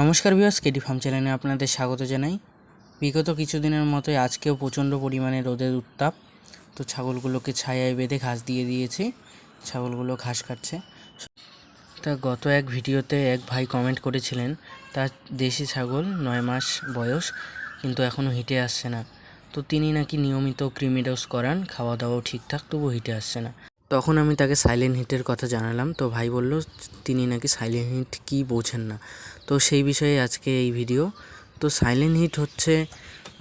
নমস্কার বিয়াস KD farm চ্যানেলে আপনাদের স্বাগত জানাই। বিগত কিছুদিনের মতোই আজকেও প্রচণ্ড পরিমাণে রোদের উত্তাপ। তো ছাগলগুলোকে ছায়ায় বেঁধে ঘাস দিয়ে দিয়েছি। ছাগলগুলো ঘাস খাচ্ছে। তা গত এক ভিডিওতে এক ভাই কমেন্ট করেছিলেন, তার দেশি ছাগল নয় মাস বয়স, কিন্তু এখনও হিটে আসছে না। তো তিনি নাকি নিয়মিত ক্রিমিডোজ করান, খাওয়া দাওয়াও ঠিকঠাক, তবুও হিটে আসছে না। তখন আমি তাকে সাইলেন্ট হিটের কথা জানালাম। তো ভাই বলল, তিনি নাকি সাইলেন্ট হিট কী বোঝেন না। তো সেই বিষয়ে আজকে এই ভিডিও তো সাইলেন্ট হিট হচ্ছে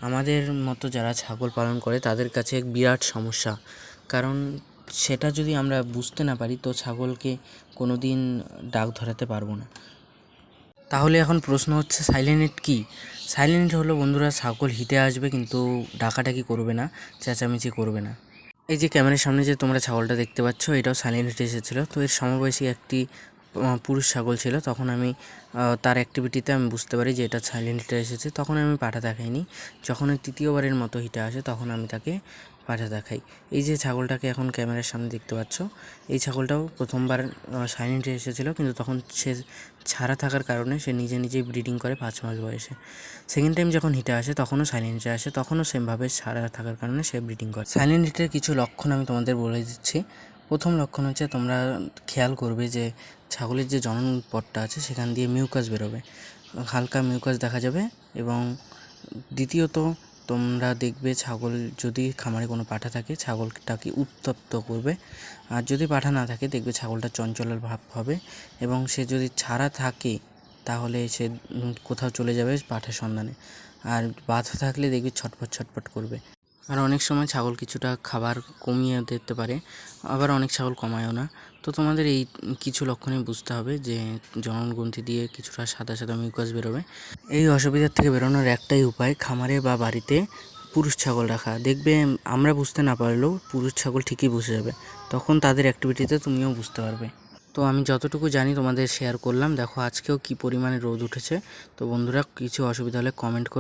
আমাদের মতো যারা ছাগল পালন করে, তাদের কাছে এক বিরাট সমস্যা। কারণ সেটা যদি আমরা বুঝতে না পারি, তো ছাগলকে কোনো দিন ডাক ধরাতে পারব না। তাহলে এখন প্রশ্ন হচ্ছে সাইলেন্ট হিট কী? সাইলেন্ট হলো বন্ধুরা, ছাগল হিটে আসবে কিন্তু ডাকাডাকি করবে না, চেঁচামেচি করবে না। এই যে ক্যামেরার সামনে যে তোমরা ছাগলটা দেখতে পাচ্ছ, এটাও সাইলেন্ট এসেছিল। তো এর সমবয়সী একটি পুরুষ ছাগল ছিল, তখন আমি তার অ্যাক্টিভিটিতে আমি বুঝতে পারি যে এটা সাইলেন্ট হিটে এসেছে। তখন আমি পাঠা দেখাইনি। যখন তৃতীয়বারের মতো হিটে আসে, তখন আমি তাকে পাঠা দেখাই। এই যে ছাগলটাকে এখন ক্যামেরার সামনে দেখতে পাচ্ছ, এই ছাগলটাও প্রথমবার সাইলেন্টে এসেছিল, কিন্তু তখন সে ছাড়া থাকার কারণে সে নিজে নিজেই ব্রিডিং করে পাঁচ মাস বয়সে। সেকেন্ড টাইম যখন হিটে আসে, তখনও সাইলেন্টে আসে, তখনও সেমভাবে ছাড়া থাকার কারণে সে ব্রিডিং করে। সাইলেন্ট হিটের কিছু লক্ষণ আমি তোমাদের বলে দিচ্ছি। প্রথম লক্ষণ হচ্ছে তোমরা খেয়াল করবে যে ছাগলের যে জনন পথটা আছে, সেখান দিয়ে মিউকাস বেরোবে। হালকা মিউকাস দেখা যাবে এবং দ্বিতীয়ত তোমরা দেখবে ছাগল যদি খামারে কোনো পাঠা থাকে, ছাগলটাকে উত্তপ্ত করবে। আর যদি পাঠা না থাকে, দেখবে ছাগলটা চঞ্চলের ভাব হবে এবং সে যদি ছাড়া থাকে, তাহলে সে কোথাও চলে যাবে পাঠার সন্ধানে। আর বাধা থাকলে দেখবি ছটফট ছটফট করবে। আর অনেক সময় ছাগল কিছুটা খাবার কমিয়ে দিতে পারে, আবার অনেক ছাগল কমায়ও না। তো তোমাদের এই কিছু লক্ষণে বুঝতে হবে যে জননগ্রন্থি দিয়ে কিছুটা সাদা সাদা মিউকাস বেরোবে। এই অসুবিধার থেকে বেরোনোর একটাই উপায় খামারে বা বাড়িতে পুরুষ ছাগল রাখা। দেখবে আমরা বুঝতে না পারলেও পুরুষ ছাগল ঠিকই বুঝে যাবে। তখন তাদের অ্যাক্টিভিটিতে তুমিও বুঝতে পারবে। তো আমি যতটুকু জানি তোমাদের শেয়ার করলাম, দেখো আজকেও কি পরিমাণে রোদ উঠেছে। তো বন্ধুরা, কিছু অসুবিধা হলে কমেন্ট করো।